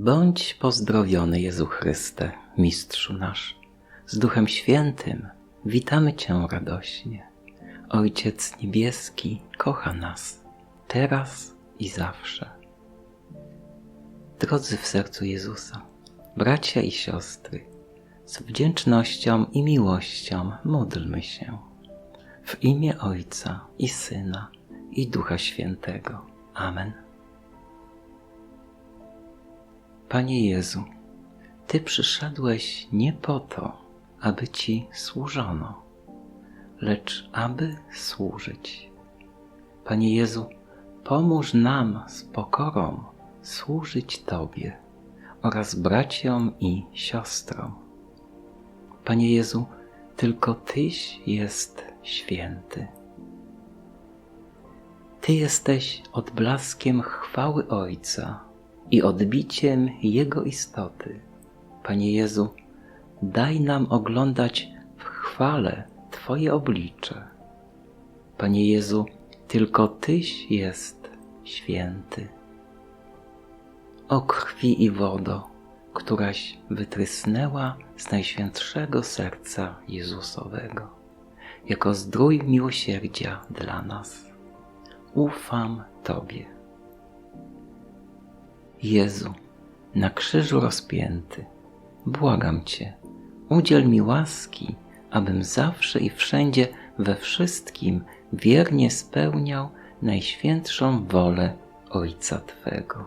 Bądź pozdrowiony Jezu Chryste, Mistrzu nasz. Z Duchem Świętym witamy Cię radośnie. Ojciec Niebieski kocha nas, teraz i zawsze. Drodzy w sercu Jezusa, bracia i siostry, z wdzięcznością i miłością módlmy się. W imię Ojca i Syna i Ducha Świętego. Amen. Panie Jezu, Ty przyszedłeś nie po to, aby Ci służono, lecz aby służyć. Panie Jezu, pomóż nam z pokorą służyć Tobie oraz braciom i siostrom. Panie Jezu, tylko Tyś jest święty. Ty jesteś odblaskiem chwały Ojca i odbiciem Jego istoty. Panie Jezu, daj nam oglądać w chwale Twoje oblicze. Panie Jezu, tylko Tyś jest święty. O krwi i wodo, któraś wytrysnęła z najświętszego serca Jezusowego, jako zdrój miłosierdzia dla nas. Ufam Tobie. Jezu, na krzyżu rozpięty, błagam Cię, udziel mi łaski, abym zawsze i wszędzie we wszystkim wiernie spełniał najświętszą wolę Ojca Twego.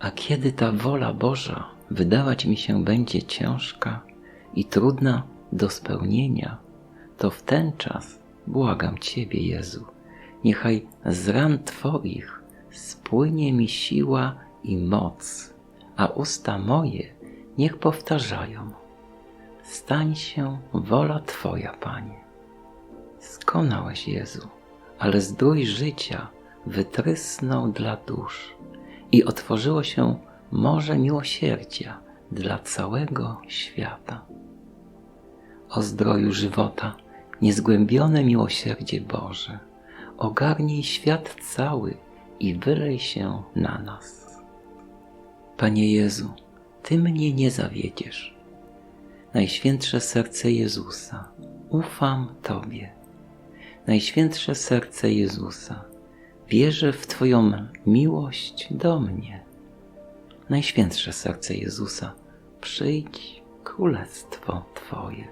A kiedy ta wola Boża wydawać mi się będzie ciężka i trudna do spełnienia, to w ten czas błagam Ciebie, Jezu, niechaj z ran Twoich spłynie mi siła i moc, a usta moje niech powtarzają: Stań się wola Twoja, Panie. Skonałeś, Jezu, ale zdrój życia wytrysnął dla dusz i otworzyło się morze miłosierdzia dla całego świata. O zdroju żywota, niezgłębione miłosierdzie Boże, ogarnij świat cały i wylej się na nas. Panie Jezu, Ty mnie nie zawiedziesz. Najświętsze serce Jezusa, ufam Tobie. Najświętsze serce Jezusa, wierzę w Twoją miłość do mnie. Najświętsze serce Jezusa, przyjdź królestwo Twoje.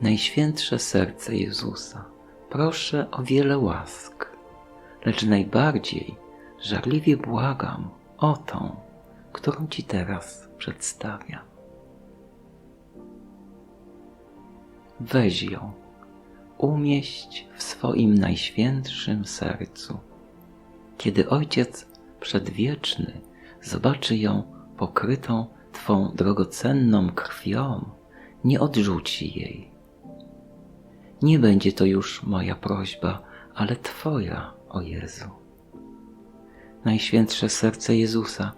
Najświętsze serce Jezusa, proszę o wiele łask, lecz najbardziej żarliwie błagam o tą, którą Ci teraz przedstawiam. Weź ją, umieść w swoim najświętszym sercu. Kiedy Ojciec Przedwieczny zobaczy ją pokrytą Twą drogocenną krwią, nie odrzuci jej. Nie będzie to już moja prośba, ale Twoja, o Jezu. Najświętsze serce Jezusa,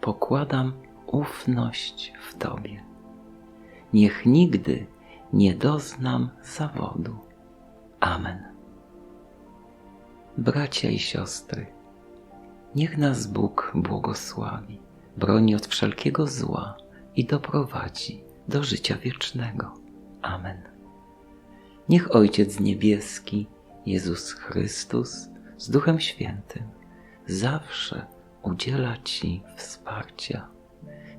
pokładam ufność w Tobie. Niech nigdy nie doznam zawodu. Amen. Bracia i siostry, niech nas Bóg błogosławi, broni od wszelkiego zła i doprowadzi do życia wiecznego. Amen. Niech Ojciec Niebieski, Jezus Chrystus, z Duchem Świętym, zawsze udziela Ci wsparcia.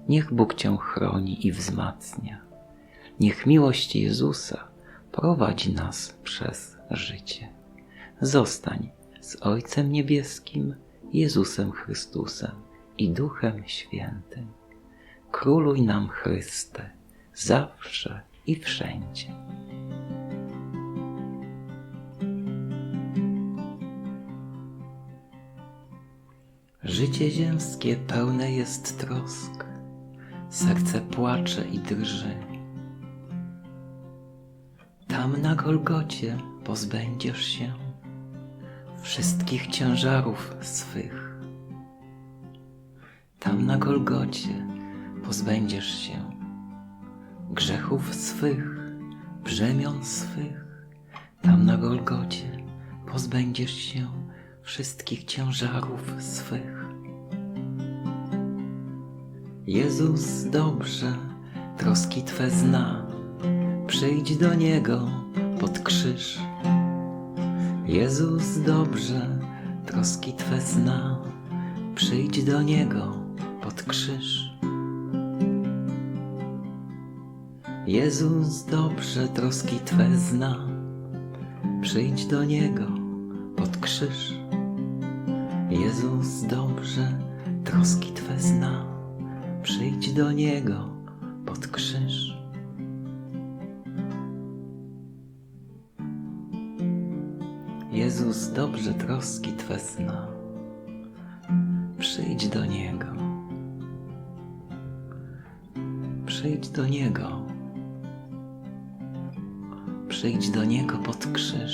Niech Bóg Cię chroni i wzmacnia. Niech miłość Jezusa prowadzi nas przez życie. Zostań z Ojcem Niebieskim, Jezusem Chrystusem i Duchem Świętym. Króluj nam Chryste, zawsze i wszędzie. Życie ziemskie pełne jest trosk, serce płacze i drży. Tam na Golgocie pozbędziesz się wszystkich ciężarów swych. Tam na Golgocie pozbędziesz się grzechów swych, brzemion swych. Tam na Golgocie pozbędziesz się wszystkich ciężarów swych. Jezus dobrze troski Twe zna, przyjdź do Niego pod krzyż. Jezus dobrze troski Twe zna, przyjdź do Niego pod krzyż. Jezus dobrze troski Twe zna, przyjdź do Niego pod krzyż. Jezus dobrze troski Twe zna, przyjdź do Niego pod krzyż. Jezus dobrze troski Twe zna, przyjdź do Niego. Przyjdź do Niego. Przyjdź do Niego pod krzyż.